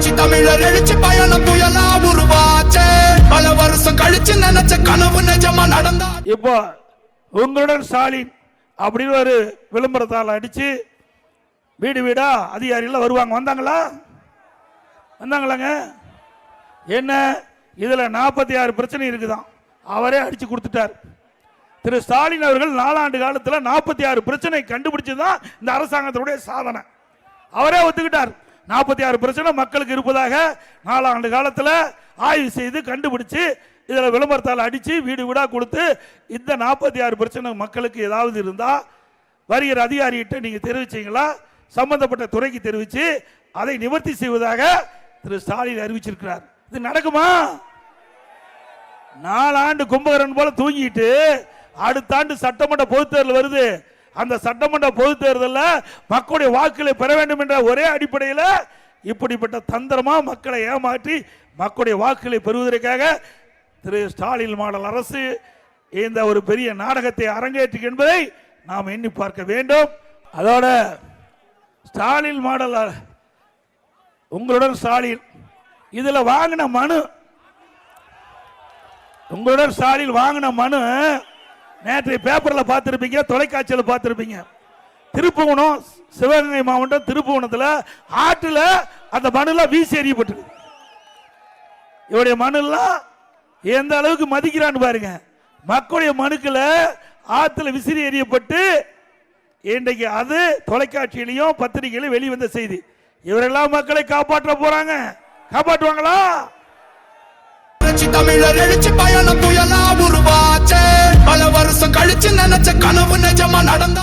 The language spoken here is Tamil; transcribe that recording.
புரட்சி தமிழர் எழுச்சி பயணம் புயலா உருவாச்சே. பல வருஷம் கழிச்சு நினைச்ச கனவு நிஜமா நடந்தா இப்போ உங்களுடன் ஸ்டாலின் அப்படின்னு ஒரு விளம்பரத்தால் அடிச்சு வீடு வீடா அதிகாரிகள் வருவாங்க. வந்தாங்களா? வந்தாங்களாங்க? என்ன? இதில் நாற்பத்தி ஆறு பிரச்சனை இருக்குதான். அவரே அடித்து கொடுத்துட்டார். திரு ஸ்டாலின் அவர்கள் நாலாண்டு காலத்தில் நாற்பத்தி ஆறு பிரச்சனை கண்டுபிடிச்சதுதான் இந்த அரசாங்கத்தினுடைய சாதனை. அவரே ஒத்துக்கிட்டார். நாற்பத்தி ஆறு பிரச்சனை மக்களுக்கு இருப்பதாக நாலாண்டு காலத்தில் ஆய்வு செய்து கண்டுபிடிச்சு இதில் விளம்பரத்தால் அடித்து வீடு வீடாக கொடுத்து இந்த நாற்பத்தி ஆறு பிரச்சனை மக்களுக்கு ஏதாவது இருந்தால் வருகிற அதிகாரிகிட்ட நீங்கள் தெரிவிச்சீங்களா? சம்பந்தப்பட்ட துறைக்கு தெரிவித்து அதை நிவர்த்தி செய்வதாக திரு ஸ்டாலின் அறிவிச்சிருக்கிறார். இது நடக்குமா? நாலாண்டு கும்பகரன் போல தூங்கிட்டு அடுத்த ஆண்டு சட்டமன்ற பொதுத்தேர்தல் வருது. அந்த சட்டமன்ற பொதுத் தேர்தலில் மக்களுடைய வாக்குகளை பெற வேண்டும் என்ற ஒரே அடிப்படையில் இப்படிப்பட்ட தந்திரமாக மக்களை ஏமாற்றி மக்களுடைய வாக்குகளை பெறுவதற்காக திரு ஸ்டாலின் மாடல் அரசு இந்த ஒரு பெரிய நாடகத்தை அரங்கேற்றி என்பதை நாம் எண்ணி பார்க்க வேண்டும். அதோட ஸ்டாலின் மாடல் உங்களுடன் ஸ்டாலின். இதில் வாங்கின மனு. உங்களுடன் ஸ்டாலின் வாங்கின மனு நேற்று பேப்பர்ல பார்த்துருப்பீங்க தொலைக்காட்சியில் பார்த்திருப்பீங்க. திருப்புவனம் சிவகங்கை மாவட்டம் திருப்புவனத்தில் ஆற்றுல அந்த மனுலாம் வீசி எறியப்பட்டிருக்கு இவருடைய மனுலாம் எந்த அளவுக்கு மதிக்கிறான்னு பாருங்க. மக்களுடைய மனுக்களை ஆற்றுல விசிறி எறியப்பட்டு இன்றைக்கு அது தொலைக்காட்சியிலையும் பத்திரிகையிலும் வெளிவந்த செய்தி. இவரெல்லாம் மக்களை காப்பாற்ற போறாங்க. காப்பாற்றுவாங்களா? தமிழர் எழுச்சி பயணம் புயலா. நினைச்ச கனவு நிஜமா நடந்தா